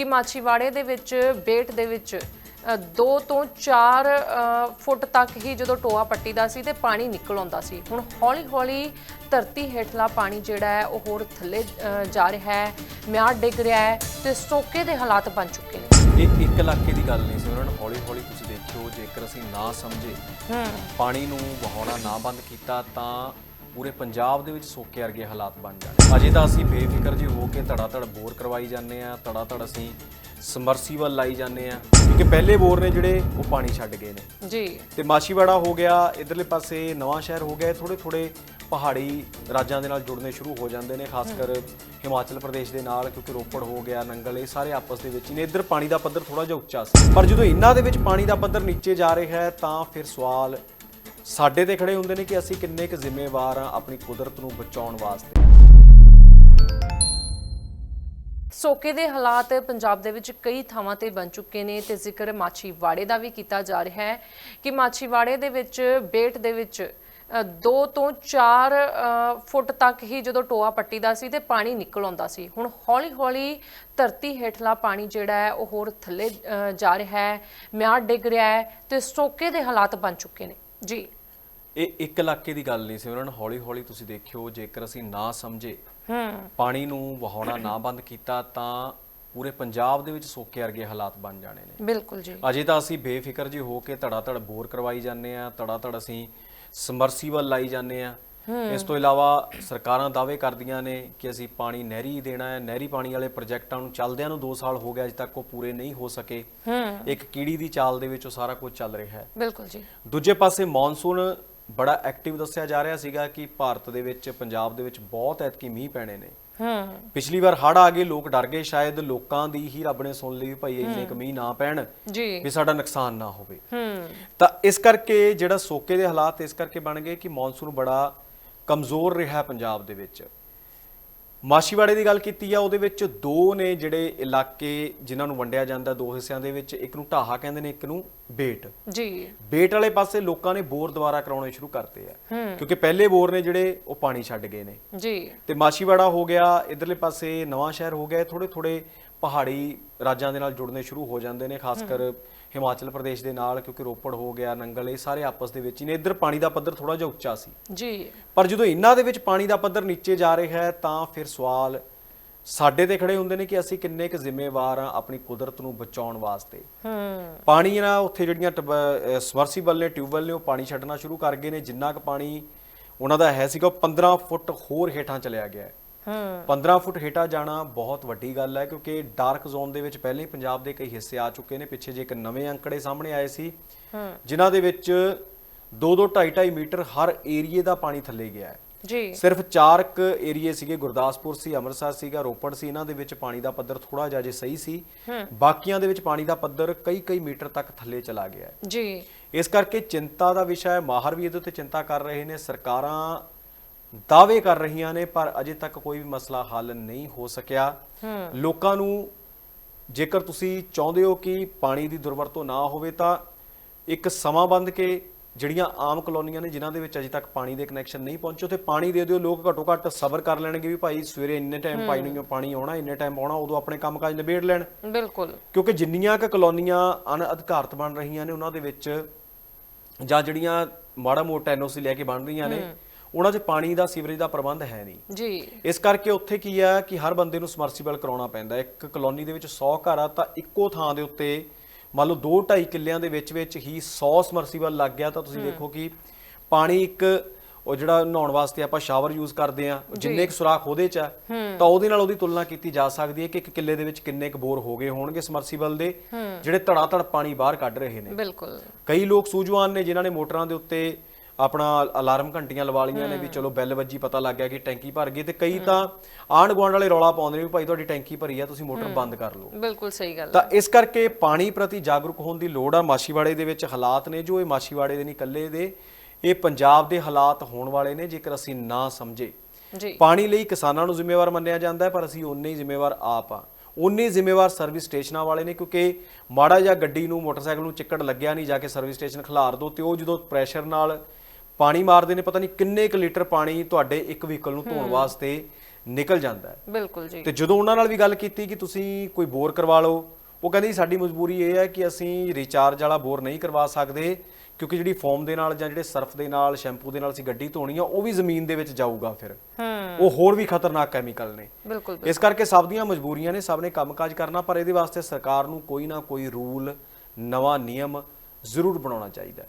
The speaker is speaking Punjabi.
ਕਿ ਮਾਛੀਵਾੜੇ ਦੇ ਵਿੱਚ ਬੇਟ ਦੇ ਵਿੱਚ 2 ਤੋਂ 4 ਫੁੱਟ ਤੱਕ ਹੀ ਜਦੋਂ ਟੋਆ ਪੱਟੀ ਦਾ ਸੀ ਤੇ ਪਾਣੀ ਨਿਕਲ ਆਉਂਦਾ ਸੀ। ਹੁਣ ਹੌਲੀ-ਹੌਲੀ ਧਰਤੀ ਹੇਠਲਾ ਪਾਣੀ ਜਿਹੜਾ ਹੈ ਉਹ ਹੋਰ ਥੱਲੇ ਜਾ ਰਿਹਾ ਹੈ ਮਿਆਰ ਡਿੱਗ ਰਿਹਾ ਹੈ ਤੇ ਸੋਕੇ ਦੇ ਹਾਲਾਤ ਬਣ ਚੁੱਕੇ ਨੇ। ਇਹ ਇੱਕ ਇਲਾਕੇ ਦੀ ਗੱਲ ਨਹੀਂ ਸੀ ਉਹਨਾਂ ਨੂੰ ਹੌਲੀ ਹੌਲੀ ਤੁਸੀਂ ਦੇਖਿਓ ਜੇਕਰ ਅਸੀਂ ਨਾ ਸਮਝੇ ਹੂੰ। ਪਾਣੀ ਨੂੰ ਵਹਾਉਣਾ ਨਾ ਬੰਦ ਕੀਤਾ ਤਾਂ ਪੂਰੇ ਪੰਜਾਬ ਦੇ ਵਿੱਚ ਸੋਕੇ ਵਰਗੇ ਹਾਲਾਤ ਬਣ ਜਾਣੇ। ਅਜੇ ਤਾਂ ਅਸੀਂ ਬੇਫਿਕਰ ਜੀ ਹੋ ਕੇ ਧੜਾ ਧੜ ਬੋਰ ਕਰਵਾਈ ਜਾਂਦੇ ਆ ਧੜਾ ਧੜ ਅਸੀਂ ਸਮਰਸੀਬਲ ਲਾਈ ਜਾਂਦੇ ਆ ਕਿਉਂਕਿ ਪਹਿਲੇ ਬੋਰ ਨੇ ਜਿਹੜੇ ਉਹ ਪਾਣੀ ਛੱਡ ਗਏ ਨੇ। ਜੀ। ਤੇ ਮਾਛੀਵਾੜਾ ਹੋ ਗਿਆ ਇਧਰਲੇ ਪਾਸੇ ਨਵਾਂ ਸ਼ਹਿਰ ਹੋ ਗਿਆ ਥੋੜੇ ਥੋੜੇ ਪਹਾੜੀ ਰਾਜਾਂ ਦੇ ਨਾਲ ਜੁੜਨੇ ਸ਼ੁਰੂ ਹੋ ਜਾਂਦੇ ਨੇ ਖਾਸ ਕਰ ਹਿਮਾਚਲ ਪ੍ਰਦੇਸ਼ ਦੇ ਨਾਲ ਕਿਉਂਕਿ ਰੋਪੜ ਹੋ ਗਿਆ ਨੰਗਲ ਇਹ ਸਾਰੇ ਆਪਸ ਦੇ ਵਿੱਚ ਨੇ। ਇਧਰ ਪਾਣੀ ਦਾ ਪੱਧਰ ਥੋੜਾ ਜਿਹਾ ਉੱਚਾ ਸੀ। ਪਰ ਜਦੋਂ ਇਹਨਾਂ ਦੇ ਵਿੱਚ ਪਾਣੀ ਦਾ ਪੱਧਰ ਨੀਚੇ ਜਾ ਰਿਹਾ ਹੈ ਤਾਂ ਫਿਰ ਸਵਾਲ ਸਾਡੇ ਤੇ ਖੜੇ ਹੁੰਦੇ ਨੇ ਕਿ ਅਸੀਂ ਕਿੰਨੇ ਕੁ ਜ਼ਿੰਮੇਵਾਰ ਆ ਆਪਣੀ ਕੁਦਰਤ ਨੂੰ ਬਚਾਉਣ ਵਾਸਤੇ। ਸੋਕੇ ਦੇ ਹਾਲਾਤ ਪੰਜਾਬ ਦੇ ਵਿੱਚ ਕਈ ਥਾਵਾਂ ਤੇ ਬਣ ਚੁੱਕੇ ਨੇ ਤੇ ਜ਼ਿਕਰ ਮਾਛੀਵਾੜੇ ਦਾ ਵੀ ਕੀਤਾ ਜਾ ਰਿਹਾ ਹੈ ਕਿ ਮਾਛੀਵਾੜੇ ਦੇ ਵਿੱਚ, ਬੇਟ ਦੇ ਵਿੱਚ 2 ਤੋਂ 4 ਫੁੱਟ ਤੱਕ ਹੀ ਜਦੋਂ ਟੋਆ ਪੱਟੀ ਦਾ ਸੀ ਤੇ ਪਾਣੀ ਨਿਕਲ ਆਉਂਦਾ ਸੀ। ਹੁਣ ਹੌਲੀ-ਹੌਲੀ ਧਰਤੀ ਹੇਠਲਾ ਪਾਣੀ ਜਿਹੜਾ ਹੈ ਉਹ ਹੋਰ ਥੱਲੇ ਜਾ ਰਿਹਾ ਹੈ, ਮਿਆਰ ਡਿੱਗ ਰਿਹਾ ਹੈ ਤੇ ਸੋਕੇ ਦੇ ਹਾਲਾਤ ਬਣ ਚੁੱਕੇ ਨੇ। ਜੀ। ਇਹ ਇੱਕ ਇਲਾਕੇ ਦੀ ਗੱਲ ਨਹੀਂ ਸੀ ਉਹਨਾਂ ਨੂੰ ਹੌਲੀ ਹੌਲੀ ਤੁਸੀਂ ਦੇਖਿਓ ਜੇਕਰ ਅਸੀਂ ਨਾ ਸਮਝੇ ਹੂੰ। ਪਾਣੀ ਨੂੰ ਵਹਾਉਣਾ ਨਾ ਬੰਦ ਕੀਤਾ ਤਾਂ ਪੂਰੇ ਪੰਜਾਬ ਦੇ ਵਿੱਚ ਸੋਕੇ ਵਰਗੇ ਹਾਲਾਤ ਬਣ ਜਾਣੇ ਨੇ। ਬਿਲਕੁਲ ਜੀ। ਅਜੇ ਤਾਂ ਅਸੀਂ ਬੇਫਿਕਰ ਜੀ ਹੋ ਕੇ ਧੜਾ ਧੜ ਬੋਰ ਕਰਵਾਈ ਜਾਂਦੇ ਆ ਧੜਾ ਧੜ ਅਸੀਂ ਸਮਰਸੀਬਲ ਲਾਈ ਜਾਂਦੇ ਆ ਇਸ ਤੋਂ ਇਲਾਵਾ ਸਰਕਾਰਾਂ ਦਾਅਵੇ ਕਰਦੀਆਂ ਨੇ ਕਿ ਅਸੀਂ ਪਾਣੀ ਨਹਿਰੀ ਦੇਣਾ ਹੈ। ਨਹਿਰੀ ਪਾਣੀ ਵਾਲੇ ਪ੍ਰੋਜੈਕਟਾਂ ਨੂੰ ਚੱਲਦਿਆਂ ਨੂੰ 2 ਸਾਲ ਹੋ ਗਏ ਅਜੇ ਤੱਕ ਉਹ ਪੂਰੇ ਨਹੀਂ ਹੋ ਸਕੇ। ਇੱਕ ਕੀੜੀ ਦੀ ਚਾਲ ਦੇ ਵਿੱਚ ਉਹ ਸਾਰਾ ਕੁਝ ਚੱਲ ਰਿਹਾ ਹੈ। ਬਿਲਕੁਲ ਜੀ। ਦੂਜੇ ਪਾਸੇ ਮੌਨਸੂਨ ਬੜਾ ਐਕਟਿਵ ਦੱਸਿਆ ਜਾ ਰਿਹਾ ਸੀਗਾ ਕਿ ਭਾਰਤ ਦੇ ਵਿੱਚ ਪੰਜਾਬ ਦੇ ਵਿੱਚ ਬਹੁਤ ਐਤਕੀ ਮੀਂਹ ਪੈਣੇ ਨੇ। ਹੂੰ। ਪਿਛਲੀ ਵਾਰ ਹੜ੍ਹ ਆ ਗਏ ਲੋਕ ਡਰ ਗਏ। ਸ਼ਾਇਦ ਲੋਕਾਂ ਦੀ ਹੀ ਰੱਬ ਨੇ ਸੁਣ ਲਈ ਭਾਈ ਇੰਨੇ ਕੁ ਮੀਂਹ ਨਾ ਪੈਣ ਜੀ। ਵੀ ਸਾਡਾ ਨੁਕਸਾਨ ਨਾ ਹੋਵੇ। ਹੂੰ। ਤਾਂ ਇਸ ਕਰਕੇ ਜਿਹੜਾ ਸੋਕੇ ਦੇ ਹਾਲਾਤ ਇਸ ਕਰਕੇ ਬਣ ਗਏ ਕਿ ਮੌਨਸੂਨ ਬੜਾ ਕਮਜ਼ੋਰ ਰਿਹਾ ਪੰਜਾਬ ਦੇ ਵਿੱਚ। ਮਾਸ਼ੀਵਾੜੇ ਦੀ ਗੱਲ ਕੀਤੀ ਆ ਉਹਦੇ ਵਿੱਚ ਦੋ ਨੇ ਜਿਹੜੇ ਇਲਾਕੇ ਜਿਨ੍ਹਾਂ ਨੂੰ ਵੰਡਿਆ ਜਾਂਦਾ ਦੋ ਹਿੱਸਿਆਂ ਦੇ ਵਿੱਚ ਇੱਕ ਨੂੰ ਢਾਹਾ ਕਹਿੰਦੇ ਨੇ ਇੱਕ ਨੂੰ ਬੇਟ। ਜੀ। ਬੇਟ ਵਾਲੇ ਪਾਸੇ ਲੋਕਾਂ ਨੇ ਬੋਰ ਦੁਬਾਰਾ ਕਰਾਉਣੇ ਸ਼ੁਰੂ ਕਰਤੇ ਆ। ਕਿਉਂਕਿ ਪਹਿਲੇ ਬੋਰ ਨੇ ਜਿਹੜੇ ਉਹ ਪਾਣੀ ਛੱਡ ਗਏ ਨੇ। ਜੀ। ਤੇ ਮਾਛੀਵਾੜਾ ਹੋ ਗਿਆ ਇਧਰਲੇ ਪਾਸੇ ਨਵਾਂ ਸ਼ਹਿਰ ਹੋ ਗਿਆ ਥੋੜੇ ਥੋੜੇ ਪਹਾੜੀ ਰਾਜਾਂ ਦੇ ਨਾਲ ਜੁੜਨੇ ਸ਼ੁਰੂ ਹੋ ਜਾਂਦੇ ਨੇ ਖਾਸ ਕਰ ਹਿਮਾਚਲ ਪ੍ਰਦੇਸ਼ ਦੇ ਨਾਲ ਕਿਉਂਕਿ ਰੋਪੜ ਹੋ ਗਿਆ ਨੰਗਲ ਇਹ ਸਾਰੇ ਆਪਸ ਦੇ ਵਿੱਚ ਹੀ ਨੇ। ਇਧਰ ਪਾਣੀ ਦਾ ਪੱਧਰ ਥੋੜਾ ਜਿਹਾ ਉੱਚਾ ਸੀ। ਜੀ। ਪਰ ਜਦੋਂ ਇਹਨਾਂ ਦੇ ਵਿੱਚ ਪਾਣੀ ਦਾ ਪੱਧਰ ਨੀਚੇ ਜਾ ਰਿਹਾ ਹੈ ਤਾਂ ਫਿਰ ਸਵਾਲ ਸਾਡੇ ਤੇ ਖੜੇ ਹੁੰਦੇ ਨੇ ਕਿ ਅਸੀਂ ਕਿੰਨੇ ਕੁ ਜ਼ਿੰਮੇਵਾਰ ਆ ਆਪਣੀ ਕੁਦਰਤ ਨੂੰ ਬਚਾਉਣ ਵਾਸਤੇ। ਹੂੰ ਪਾਣੀ ਨਾ ਉੱਥੇ ਜਿਹੜੀਆਂ ਸਮਰਸੀਬਲ ਨੇ ਟਿਊਬਵੈਲ ਨੇ ਉਹ ਪਾਣੀ ਛੱਡਣਾ ਸ਼ੁਰੂ ਕਰ ਗਏ ਨੇ। ਜਿੰਨਾ ਕੁ ਪਾਣੀ ਉਹਨਾਂ ਦਾ ਹੈ ਸੀਗਾ ਉਹ 15 ਫੁੱਟ ਹੋਰ ਹੇਠਾਂ ਚਲਿਆ ਗਿਆ ਹੂੰ। 15 ਫੁੱਟ ਹੇਠਾਂ ਜਾਣਾ ਬਹੁਤ ਵੱਡੀ ਗੱਲ ਹੈ ਕਿਉਂਕਿ ਡਾਰਕ ਜ਼ੋਨ ਦੇ ਵਿੱਚ ਪਹਿਲੇ ਹੀ ਪੰਜਾਬ ਦੇ ਕਈ ਹਿੱਸੇ ਆ ਚੁੱਕੇ ਨੇ ਪਿੱਛੇ ਜੇ ਇੱਕ ਨਵੇਂ ਅੰਕੜੇ ਸਾਹਮਣੇ ਆਏ ਸੀ ਹੂੰ। ਜਿਨ੍ਹਾਂ ਦੇ ਵਿੱਚ 2-2 2.5 ਮੀਟਰ ਹਰ ਏਰੀਏ ਦਾ ਪਾਣੀ ਥੱਲੇ ਗਿਆ ਹੈ। ਜੀ। ਸਿਰਫ ਚਾਰ ਕੁ ਏਰੀਏ ਸੀਗੇ ਗੁਰਦਾਸਪੁਰ ਸੀ ਅੰਮ੍ਰਿਤਸਰ ਸੀਗਾ ਰੋਪੜ ਸੀ ਇਹਨਾਂ ਦੇ ਵਿੱਚ ਪਾਣੀ ਦਾ ਪੱਧਰ ਥੋੜਾ ਜਿਹਾ ਜੇ ਸਹੀ ਸੀ ਬਾਕੀਆਂ ਦੇ ਵਿੱਚ ਪਾਣੀ ਦਾ ਪੱਧਰ ਕਈ ਕਈ ਮੀਟਰ ਤੱਕ ਥੱਲੇ ਚਲਾ ਗਿਆ ਹੈ। ਜੀ। ਇਸ ਕਰਕੇ ਚਿੰਤਾ ਦਾ ਵਿਸ਼ਾ ਹੈ ਮਾਹਰ ਵੀ ਇਹਦੇ ਉੱਤੇ ਚਿੰਤਾ ਕਰ ਰਹੇ ਨੇ ਸਰਕਾਰਾਂ ਦਾਅਵੇ ਕਰ ਰਹੀਆਂ ਨੇ ਪਰ ਅਜੇ ਤੱਕ ਕੋਈ ਵੀ ਮਸਲਾ ਹੱਲ ਨਹੀਂ ਹੋ ਸਕਿਆ। ਲੋਕਾਂ ਨੂੰ ਜੇਕਰ ਤੁਸੀਂ ਚਾਹੁੰਦੇ ਹੋ ਕਿ ਪਾਣੀ ਦੀ ਦੁਰਵਰਤੋਂ ਨਾ ਹੋਵੇ ਤਾਂ ਇੱਕ ਸਮਾਂ ਬੰਦ ਕੇ ਜਿਹੜੀਆਂ ਆਮ ਕਲੋਨੀਆਂ ਨੇ ਜਿਨ੍ਹਾਂ ਦੇ ਵਿੱਚ ਅਜੇ ਤੱਕ ਪਾਣੀ ਦੇ ਕਨੈਕਸ਼ਨ ਨਹੀਂ ਪਹੁੰਚੇ ਉੱਥੇ ਪਾਣੀ ਦੇ ਦਿਓ। ਲੋਕ ਘੱਟੋ ਘੱਟ ਸਬਰ ਕਰ ਲੈਣਗੇ ਵੀ ਭਾਈ ਸਵੇਰੇ ਇੰਨੇ ਟਾਈਮ ਪਾਣੀ ਪਾਣੀ ਆਉਣਾ ਇੰਨੇ ਟਾਈਮ ਆਉਣਾ ਉਦੋਂ ਆਪਣੇ ਕੰਮਕਾਜ ਨਿਬੇੜ ਲੈਣ। ਬਿਲਕੁਲ। ਕਿਉਂਕਿ ਜਿੰਨੀਆਂ ਕ ਕਲੋਨੀਆਂ ਅਨਅਧਿਕਾਰਤ ਬਣ ਰਹੀਆਂ ਨੇ ਉਹਨਾਂ ਦੇ ਵਿੱਚ ਜਾਂ ਜਿਹੜੀਆਂ ਮਾੜਾ ਮੋਟਾ ਐਨਓਸੀ ਲੈ ਕੇ ਬਣ ਰਹੀਆਂ ਨੇ ਉਹਨਾਂ 'ਚ ਪਾਣੀ ਦਾ ਸੀਵਰੇਜ ਦਾ ਪ੍ਰਬੰਧ ਹੈ ਨਹੀਂ। ਜੀ। ਇਸ ਕਰਕੇ ਉੱਥੇ ਕੀ ਆ ਕਿ ਹਰ ਬੰਦੇ ਨੂੰ ਸਮਰਸੀਬਲ ਕਰਾਉਣਾ ਪੈਂਦਾ। ਇੱਕ ਕਲੋਨੀ ਦੇ ਵਿੱਚ 100 ਘਰ ਆ ਤਾਂ ਇੱਕੋ ਥਾਂ ਦੇ ਉੱਤੇ ਮੰਨ ਲਓ 2.5 ਕਿੱਲਿਆਂ ਦੇ ਵਿੱਚ ਵਿੱਚ ਹੀ 100 ਸਮਰਸੀਬਲ ਲੱਗ ਗਿਆ ਤਾਂ ਤੁਸੀਂ ਦੇਖੋ ਕਿ ਪਾਣੀ ਇੱਕ ਉਹ ਜਿਹੜਾ ਨਹਾਉਣ ਵਾਸਤੇ ਆਪਾਂ ਸ਼ਾਵਰ ਯੂਜ਼ ਕਰਦੇ ਆ ਜਿੰਨੇ ਕੁ ਸੁਰਾਖ ਉਹਦੇ ਚ ਆ ਤਾਂ ਉਹਦੇ ਨਾਲ ਉਹਦੀ ਤੁਲਨਾ ਕੀਤੀ ਜਾ ਸਕਦੀ ਹੈ ਕਿ ਇੱਕ ਕਿੱਲੇ ਦੇ ਵਿੱਚ ਕਿੰਨੇ ਕੁ ਬੋਰ ਹੋ ਗਏ ਹੋਣਗੇ ਸਮਰਸੀਬਲ ਦੇ ਜਿਹੜੇ ਧੜਾ ਧੜ ਪਾਣੀ ਬਾਹਰ ਕੱਢ ਰਹੇ ਨੇ। ਬਿਲਕੁਲ। ਕਈ ਲੋਕ ਸੂਝਵਾਨ ਨੇ ਜਿਨ੍ਹਾਂ ਨੇ ਮੋਟਰਾਂ ਦੇ ਉੱਤੇ ਆਪਣਾ ਅਲਾਰਮ ਘੰਟੀਆਂ ਲਵਾ ਲਈਆਂ ਨੇ ਵੀ ਚਲੋ ਬੈਲ ਵੱਜੀ ਪਤਾ ਲੱਗ ਗਿਆ ਕਿ ਟੈਂਕੀ ਭਰ ਗਈ ਤੇ ਕਈ ਤਾਂ ਆਂਢ ਗੁਆਂਢ ਵਾਲੇ ਰੌਲਾ ਪਾਉਂਦੇ ਨੇ ਵੀ ਭਾਈ ਤੁਹਾਡੀ ਟੈਂਕੀ ਭਰੀ ਆ ਤੁਸੀਂ ਮੋਟਰ ਬੰਦ ਕਰ ਲਓ। ਬਿਲਕੁਲ ਸਹੀ ਗੱਲ ਤਾਂ ਇਸ ਕਰਕੇ ਪਾਣੀ ਪ੍ਰਤੀ ਜਾਗਰੂਕ ਹੋਣ ਦੀ ਲੋੜ ਆ। ਮਾਛੀਵਾੜੇ ਦੇ ਵਿੱਚ ਹਾਲਾਤ ਨੇ ਜੋ ਇਹ ਮਾਛੀਵਾੜੇ ਦੇ ਨਹੀਂ ਇਕੱਲੇ ਦੇ। ਇਹ ਪੰਜਾਬ ਦੇ ਹਾਲਾਤ ਹੋਣ ਵਾਲੇ ਨੇ ਜੇਕਰ ਅਸੀਂ ਨਾ ਸਮਝੇ। ਜੀ। ਪਾਣੀ ਲਈ ਕਿਸਾਨਾਂ ਨੂੰ ਜ਼ਿੰਮੇਵਾਰ ਮੰਨਿਆ ਜਾਂਦਾ ਹੈ ਪਰ ਅਸੀਂ ਉਨੇ ਹੀ ਜ਼ਿੰਮੇਵਾਰ ਆਪ ਆ। ਉਨੇ ਜ਼ਿੰਮੇਵਾਰ ਸਰਵਿਸ ਸਟੇਸ਼ਨਾਂ ਵਾਲੇ ਨੇ ਕਿਉਂਕਿ ਮਾੜਾ ਜਿਹਾ ਗੱਡੀ ਨੂੰ ਮੋਟਰਸਾਈਕਲ ਨੂੰ ਚਿੱਕੜ ਲੱਗਿਆ ਨਹੀਂ ਜਾ ਕੇ ਸਰਵਿਸ ਸਟੇਸ਼ਨ ਖਿਲਾਰ ਦੋ ਤੇ ਉਹ ਜਦੋਂ ਪ੍ਰੈਸ਼ਰ ਨਾਲ ਪਾਣੀ ਮਾਰਦੇ ਨੇ ਪਤਾ ਨਹੀਂ ਕਿੰਨੇ ਕੁ ਲੀਟਰ ਪਾਣੀ ਤੁਹਾਡੇ ਇੱਕ ਵਹੀਕਲ ਨੂੰ ਧੋਣ ਵਾਸਤੇ ਨਿਕਲ ਜਾਂਦਾ ਹੈ। ਬਿਲਕੁਲ ਜੀ। ਤੇ ਜਦੋਂ ਉਹਨਾਂ ਨਾਲ ਵੀ ਗੱਲ ਕੀਤੀ ਕਿ ਤੁਸੀਂ ਕੋਈ ਬੋਰ ਕਰਵਾ ਲਓ ਉਹ ਕਹਿੰਦੇ ਸਾਡੀ ਮਜਬੂਰੀ ਇਹ ਹੈ ਕਿ ਅਸੀਂ ਰੀਚਾਰਜ ਵਾਲਾ ਬੋਰ ਨਹੀਂ ਕਰਵਾ ਸਕਦੇ ਕਿਉਂਕਿ ਜਿਹੜੀ ਫੋਮ ਦੇ ਨਾਲ ਜਾਂ ਜਿਹੜੇ ਸਰਫ ਦੇ ਨਾਲ ਸ਼ੈਂਪੂ ਦੇ ਨਾਲ ਅਸੀਂ ਗੱਡੀ ਧੋਣੀ ਆ ਉਹ ਵੀ ਜ਼ਮੀਨ ਦੇ ਵਿੱਚ ਜਾਊਗਾ ਫਿਰ। ਉਹ ਹੋਰ ਵੀ ਖਤਰਨਾਕ ਕੈਮੀਕਲ ਨੇ। ਬਿਲਕੁਲ। ਇਸ ਕਰਕੇ ਸਭ ਦੀਆਂ ਮਜਬੂਰੀਆਂ ਨੇ ਸਭ ਨੇ ਕੰਮਕਾਜ ਕਰਨਾ ਪਰ ਇਹਦੇ ਵਾਸਤੇ ਸਰਕਾਰ ਨੂੰ ਕੋਈ ਨਾ ਕੋਈ ਰੂਲ ਨਵਾਂ ਨਿਯਮ ਜ਼ਰੂਰ ਬਣਾਉਣਾ ਚਾਹੀਦਾ ਹੈ।